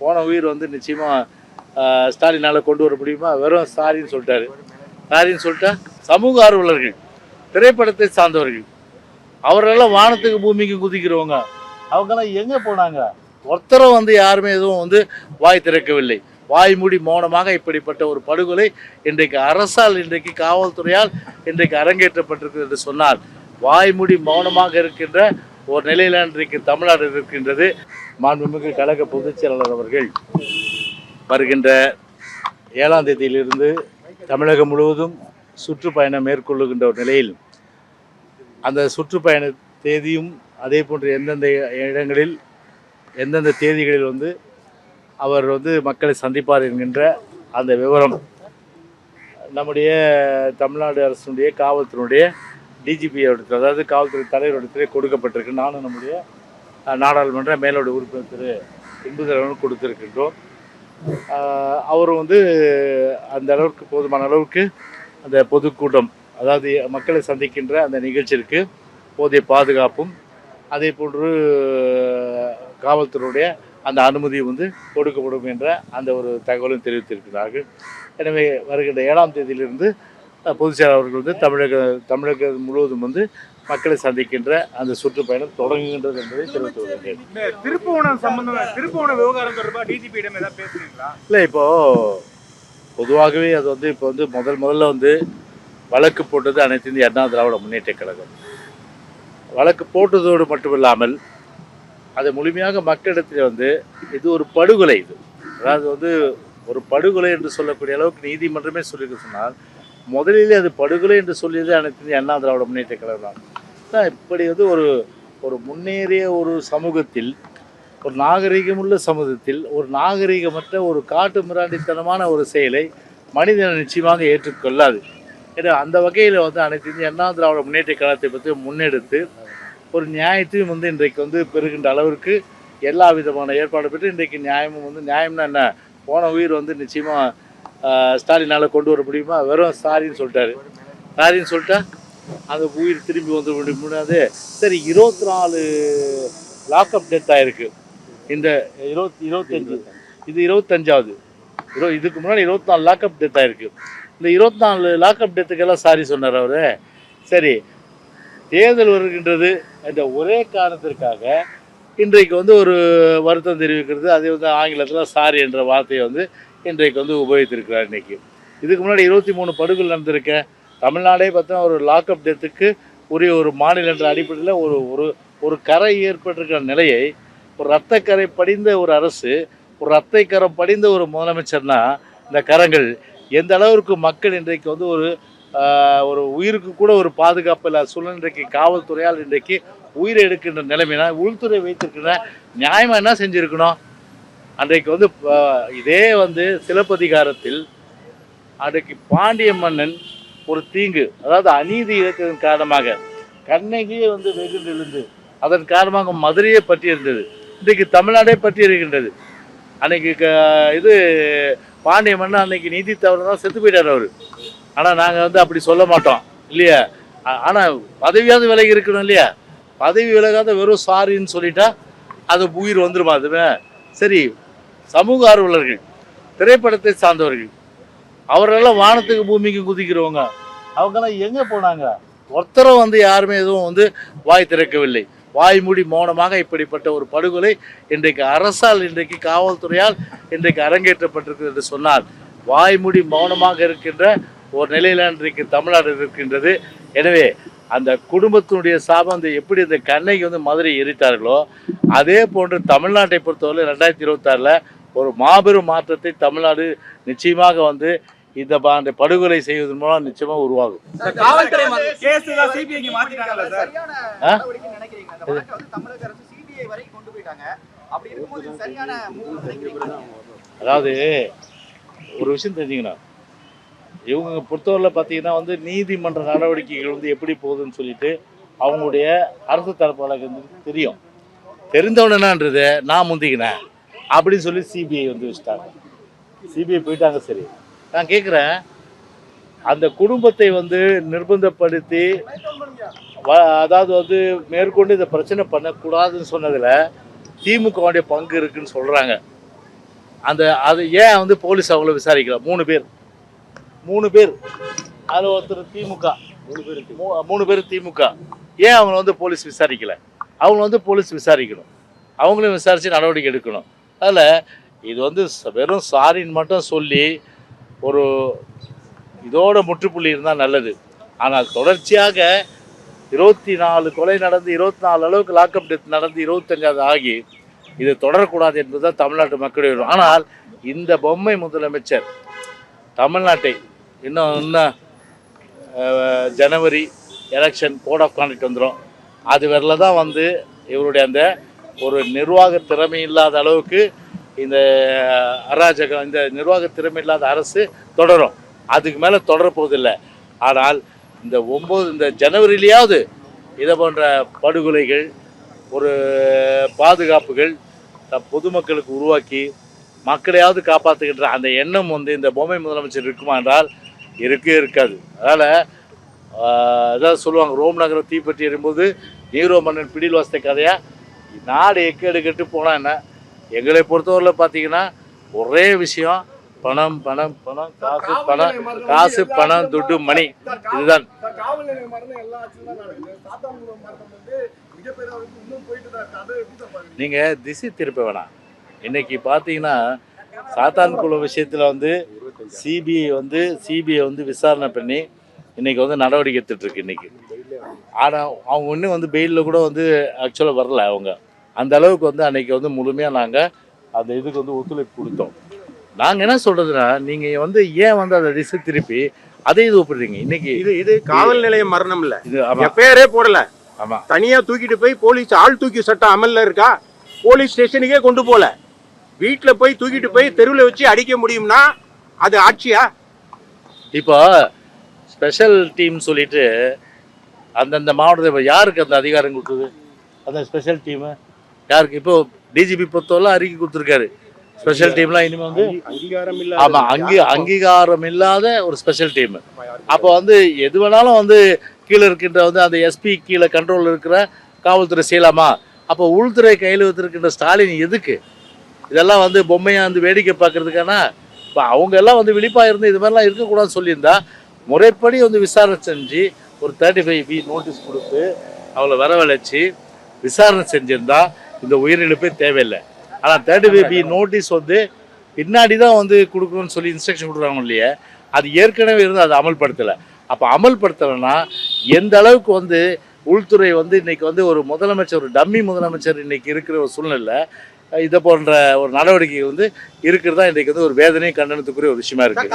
போன உயிர் வந்து நிச்சயமாக ஸ்டாலினால் கொண்டு வர முடியுமா? வெறும் சாரின்னு சொல்லிட்டாரு. சாரின்னு சொல்லிட்டா சமூக ஆர்வலர்கள் திரைப்படத்தை சார்ந்தவர்கள். அவரெல்லாம் வானத்துக்கு பூமிக்கு குதிக்கிறவங்க. அவங்கெல்லாம் எங்கே போனாங்க? ஒருத்தரும் வந்து யாருமே எதுவும் வந்து வாய் திறக்கவில்லை. வாய் மூடி மௌனமாக இப்படிப்பட்ட ஒரு படுகொலை இன்றைக்கு அரசால் இன்றைக்கு காவல்துறையால் இன்றைக்கு அரங்கேற்றப்பட்டிருக்கிறது என்று சொன்னால் வாய்மூடி மௌனமாக இருக்கின்ற ஒரு நிலையில் இன்றைக்கு தமிழ்நாடு இருக்கின்றது மாண்புமிகு கழக பொதுச் செயலாளர் அவர்கள். வருகின்ற ஏழாம் தேதியிலிருந்து தமிழகம் முழுவதும் சுற்றுப்பயணம் மேற்கொள்ளுகின்ற ஒரு நிலையில் அந்த சுற்றுப்பயண தேதியும் அதே போன்று எந்தெந்த இடங்களில் எந்தெந்த தேதிகளில் வந்து அவர் வந்து மக்களை சந்திப்பார் என்கின்ற அந்த விவரம் நம்முடைய தமிழ்நாடு அரசினுடைய காவல்துறையினுடைய டிஜிபி இடத்துல அதாவது காவல்துறை தலைவரிடத்திலே கொடுக்கப்பட்டிருக்கு. நானும் நம்முடைய நாடாளுமன்ற மேலோட உறுப்பினர் திரு. இன்புதரவன் கொடுத்துருக்கின்றோம். ஆஹ், அவர் வந்து அந்த அளவுக்கு போதுமான அளவுக்கு அந்த பொதுக்கூட்டம் அதாவது மக்களை சந்திக்கின்ற அந்த நிகழ்ச்சிக்கு போதிய பாதுகாப்பும் அதே போன்று காவல்துறையுடைய அந்த அனுமதி வந்து கொடுக்கப்படும் என்ற அந்த ஒரு தகவலும் தெரிவித்திருக்கிறார்கள். எனவே வருகின்ற ஏழாம் தேதியிலிருந்து அஹ், பொதுச் செயலாளர் அவர்கள் வந்து தமிழக தமிழகம் முழுவதும் வந்து மக்களை சந்திக்கின்ற அந்த சுற்றுப்பயணம் தொடங்குகின்றது என்பதை தெரிவித்து வருகிறேன் திருப்புவனம் விவகாரம் ஏதாவது இல்லை இப்போது பொதுவாகவே அது வந்து இப்போ வந்து முதல் முதல்ல வந்து வழக்கு போட்டது அனைத்து இந்திய அண்ணா திராவிட முன்னேற்ற கழகம். வழக்கு போட்டதோடு மட்டுமில்லாமல் அதை முழுமையாக மக்களிடத்தில் வந்து இது ஒரு படுகொலை இது. அதாவது வந்து ஒரு படுகொலை என்று சொல்லக்கூடிய அளவுக்கு நீதிமன்றமே சொல்லிக்க சொன்னால் முதலிலே அது படுகொலை என்று சொல்லியது அனைத்து அண்ணா திராவிட முன்னேற்ற கழகம் தான். இப்படி வந்து ஒரு ஒரு முன்னேறிய ஒரு சமூகத்தில் ஒரு நாகரிகமுள்ள சமூகத்தில் ஒரு நாகரிகமற்ற ஒரு காட்டு மிராண்டித்தனமான ஒரு செயலை மனிதன் நிச்சயமாக ஏற்றுக்கொள்ளாது. ஏன்னா அந்த வகையில் வந்து அனைத்து இந்திய அண்ணா திராவிட முன்னேற்ற கழகத்தை பற்றி முன்னெடுத்து ஒரு நியாயத்தையும் வந்து இன்றைக்கு வந்து பெறுகின்ற அளவிற்கு எல்லா விதமான ஏற்பாடு பெற்று இன்றைக்கு நியாயமும் வந்து நியாயம்னா என்ன? போன உயிர் வந்து நிச்சயமாக ஸ்டாலினால் கொண்டு வர முடியுமா? வெறும் சாரின்னு சொல்லிட்டாரு. சாரின்னு சொல்லிட்டா அந்த உயிர் திரும்பி வந்து முடியாது சரி இருபத்தி நாலு லாக்அப் டெத் ஆயிருக்கு. இந்த இருபத்தி இருபத்தஞ்சு இது இருபத்தஞ்சாவது. இரு இதுக்கு முன்னாடி இருபத்தி நாலு லாக்அப் டெத் ஆயிருக்கு. இந்த இருபத்தி நாலு லாக்அப் டெத்துக்கெல்லாம் சாரி சொன்னார் அவரு. சரி தேர்தல் வருகின்றது. என்ற ஒரே காரணத்திற்காக இன்றைக்கு வந்து ஒரு வருத்தம் தெரிவிக்கிறது. அதே வந்து ஆங்கிலத்தில் சாரி என்ற வார்த்தையை வந்து இன்றைக்கு வந்து உபயோகித்திருக்கிறார் இன்னைக்கு. இதுக்கு முன்னாடி இருபத்தி மூணு படுகொலை நடந்திருக்க தமிழ்நாடே பார்த்தா ஒரு லாக்அப் டெத்துக்கு உரிய ஒரு மாநில என்ற அடிப்படையில் ஒரு ஒரு ஒரு கரை ஏற்பட்டிருக்கிற நிலையை ஒரு ரத்தக்கரை படிந்த ஒரு அரசு ஒரு ரத்தை கரம் படிந்த ஒரு முதலமைச்சர்னா இந்த கரங்கள் எந்த அளவிற்கு மக்கள் இன்றைக்கு வந்து ஒரு ஒரு உயிருக்கு கூட ஒரு பாதுகாப்பு இல்லாத சூழ்நிலை இன்றைக்கு காவல்துறையால் இன்றைக்கு உயிரை எடுக்கின்ற நிலைமைனா உள்துறை வைத்திருக்கிற நியாயமாக என்ன செஞ்சுருக்கணும்? அன்றைக்கு வந்து இதே வந்து சிலப்பதிகாரத்தில் அன்றைக்கு பாண்டிய மன்னன் ஒரு தீங்கு அதாவது அநீதி இழக்கிறதன் காரணமாக கண்ணகியே வந்து வெகுண்டு எழுந்து அதன் காரணமாக மதுரையே பற்றி இருந்தது இன்றைக்கு தமிழ்நாடே பற்றி இருக்கின்றது அன்னைக்கு க- இது பாண்டிய மன்னன் அன்னைக்கு நீதி தவறு தான் செத்து போயிட்டார் அவர். ஆனால் நாங்கள் வந்து அப்படி சொல்ல மாட்டோம் இல்லையா? ஆனால் பதவியாவது விலகி இருக்கணும் இல்லையா? பதவி விலகாத வெறும் சாரின்னு சொல்லிட்டா அது உயிர் வந்துருமா அதுவே சரி சமூக ஆர்வலர்கள் திரைப்படத்தை சார்ந்தவர்கள். அவரெல்லாம் வானத்துக்கு பூமிக்கு குதிக்கிறவங்க. அவங்கெல்லாம் எங்கே போனாங்க? ஒருத்தரும் வந்து யாருமே எதுவும் வந்து வாய் திறக்கவில்லை. வாய் மூடி மௌனமாக இப்படிப்பட்ட ஒரு படுகொலை இன்றைக்கு அரசால் இன்றைக்கு காவல்துறையால் இன்றைக்கு அரங்கேற்றப்பட்டிருக்கிறது என்று சொன்னால் வாய் மூடி மௌனமாக இருக்கின்ற ஒரு நிலையில் இன்றைக்கு தமிழ்நாடு இருக்கின்றது. எனவே அந்த குடும்பத்தினுடைய சாபம் அந்த எப்படி இந்த கண்ணகி வந்து மதுரை எரித்தார்களோ அதே போன்று தமிழ்நாட்டை பொறுத்தவரை ரெண்டாயிரத்தி இருபத்தாறில் ஒரு மாபெரும் மாற்றத்தை தமிழ்நாடு நிச்சயமாக வந்து இந்த அந்த படுகொலை செய்வதன் மூலம் நிச்சயமாக உருவாகும். காவல்துறை ம- கேஸ் தான் சிபிஐக்கு மாத்திட்டாங்கல்ல சார்? சரியான ஆ? நடவடிக்கை நினைக்கிறீங்க இந்த வழக்கை வந்து தமிழக அரசு சிபிஐ வரை கொண்டு போயிட்டாங்க. அப்படி இருக்கும்போது இது சரியான மூவ் நினைக்கிறீங்க அதாவது ஒரு விஷயம் தெரிஞ்சுக்கணும். இவங்க பொறுத்தவரையில் பார்த்தீங்கன்னா வந்து நீதிமன்ற நடவடிக்கைகள் வந்து எப்படி போகுதுன்னு சொல்லிட்டு அவங்களுடைய அரசு தரப்பாளருக்கு வந்து தெரியும். தெரிந்தவன என்னன்றது நான் முந்திக்கினேன். அப்படின்னு சொல்லி சிபிஐ வந்து வச்சுட்டாங்க. சிபிஐ போயிட்டாங்க சரி. நான் கேட்குறேன் அந்த குடும்பத்தை வந்து நிர்பந்தப்படுத்தி அதாவது வந்து மேற்கொண்டு இந்த பிரச்சனை பண்ணக்கூடாதுன்னு சொன்னதில் திமுகவுடைய பங்கு இருக்குன்னு சொல்கிறாங்க அந்த அது ஏன் வந்து போலீஸ் அவங்கள விசாரிக்கல? மூணு பேர். மூணு பேர். அதில் ஒருத்தர் திமுக. மூணு பேர் மூணு பேர் திமுக. ஏன் அவங்கள வந்து போலீஸ் விசாரிக்கல? அவங்க வந்து போலீஸ் விசாரிக்கணும். அவங்களும் விசாரித்து நடவடிக்கை எடுக்கணும். அதில் இது வந்து வெறும் சாரின்னு மட்டும் சொல்லி ஒரு இதோட முற்றுப்புள்ளி இருந்தால் நல்லது. ஆனால் தொடர்ச்சியாக இருபத்தி நாலு கொலை நடந்து இருபத்தி நாலு அளவுக்கு லாக்அப் டெத் நடந்து இருபத்தஞ்சாவது ஆகி இது தொடரக்கூடாது என்பதுதான் தமிழ்நாட்டு மக்களுடைய ஆனால் இந்த பொம்மை முதலமைச்சர் தமிழ்நாட்டை இன்னும் இன்னும் ஜனவரி எலெக்ஷன் கோட் ஆஃப் கான்டக்ட் வந்துடும் அது வரல தான் வந்து இவருடைய அந்த ஒரு நிர்வாக திறமை இல்லாத அளவுக்கு இந்த அராஜகம் இந்த நிர்வாக திறமை இல்லாத அரசு தொடரும். அதுக்கு மேலே தொடரப்போவதில்லை. ஆனால் இந்த ஒம்பது இந்த ஜனவரியிலேயாவது இதை போன்ற படுகொலைகள் ஒரு பாதுகாப்புகள் பொதுமக்களுக்கு உருவாக்கி மக்களையாவது காப்பாற்றுகின்ற அந்த எண்ணம் வந்து இந்த பொம்மை முதலமைச்சர் இருக்குமா என்றால் இருக்கவே இருக்காது. அதனால் அதாவது சொல்லுவாங்க ரோம் நகரம் தீப்பற்றி எறும்போது நீரோ மன்னன் பிடியில் வசத்த கதையாக நாடு எக்கேடு கெட்டு போனால் என்ன? எங்களை பொறுத்தவரையில் பார்த்தீங்கன்னா ஒரே விஷயம் பணம் பணம் பணம் காசு பணம் காசு பணம் துட்டு மணி. இதுதான். நீங்கள் திசை திருப்ப வேணாம். இன்னைக்கு பார்த்தீங்கன்னா சாத்தான்குளம் விஷயத்தில் வந்து சிபிஐ வந்து சிபிஐ வந்து விசாரணை பண்ணி இன்னைக்கு வந்து நடவடிக்கை எடுத்துட்டு இருக்கு இன்னைக்கு. ஆனால் அவங்க இன்னும் வந்து பெயிலில் கூட வந்து ஆக்சுவலாக வரல அவங்க. அந்த அளவுக்கு வந்து அன்னைக்கு வந்து முழுமையாக நாங்கள் அந்த இதுக்கு வந்து ஒத்துழைப்பு கொடுத்தோம். நாங்கள் என்ன சொல்கிறதுனா நீங்கள் வந்து ஏன் வந்து அதை திசை திருப்பி அதை இது ஒப்பிடுறீங்க? இன்னைக்கு இது இது காவல் நிலையம் மரணம் இல்ல. இது எஃப்ஐஆரே போடல. ஆமாம் தனியா தூக்கிட்டு போய் போலீஸ் ஆள் தூக்கி சட்டம் அமல்ல இருக்கா? போலீஸ் ஸ்டேஷனுக்கே கொண்டு போல. வீட்டுல போய் தூக்கிட்டு போய் தெருவில் வச்சு அடிக்க முடியும்னா அது ஆட்சியா? இப்போ ஸ்பெஷல் டீம் சொல்லிட்டு அந்தந்த மாவட்டத்தில் யாருக்கு அந்த அதிகாரம் கொடுத்தது? அந்த ஸ்பெஷல் டீமு யாருக்கு? இப்போ டிஜிபி பொறுத்தவரை அறிக்கை கொடுத்துருக்காரு. ஸ்பெஷல் டீம்லாம் இனிமேல் வந்து அங்கீகாரம் இல்ல ஆமாம் அங்கீ அங்கீகாரம் இல்லாத ஒரு ஸ்பெஷல் டீம் அப்போ வந்து எது வேணாலும் வந்து கீழே இருக்கின்ற வந்து அந்த எஸ்பி கீழே கண்ட்ரோல் இருக்கிற காவல்துறை செய்யலாமா? அப்போ உள்துறை கையில் வச்சிருக்கின்ற ஸ்டாலின் எதுக்கு? இதெல்லாம் வந்து பொம்மையாக வந்து வேடிக்கை பார்க்கறதுக்கான? இப்போ அவங்க எல்லாம் வந்து விழிப்பாக இருந்து இது மாதிரிலாம் இருக்கக்கூடாதுன்னு சொல்லியிருந்தா முறைப்படி வந்து விசாரணை செஞ்சு ஒரு தேர்ட்டி ஃபைவ் பி நோட்டீஸ் கொடுத்து அவளை வரவழைச்சு விசாரணை செஞ்சிருந்தா இந்த உயிரிழப்பே தேவையில்லை. ஆனால் தேர்ட்டி ஃபைவ் பி நோட்டீஸ் வந்து பின்னாடி தான் வந்து கொடுக்கணும்னு சொல்லி இன்ஸ்ட்ரக்ஷன் கொடுக்குறாங்க இல்லையே? அது ஏற்கனவே இருந்து அதை அமல்படுத்தலை. அப்போ அமல்படுத்தலைன்னா எந்த அளவுக்கு வந்து உள்துறை வந்து இன்னைக்கு வந்து ஒரு முதலமைச்சர் ஒரு டம்மி முதலமைச்சர் இன்னைக்கு இருக்கிற ஒரு சூழ்நிலை இதை போன்ற ஒரு நடவடிக்கை வந்து இருக்கிறதா இன்றைக்கு வந்து ஒரு வேதனையும் கண்டனத்துக்குரிய ஒரு விஷயமா இருக்கு.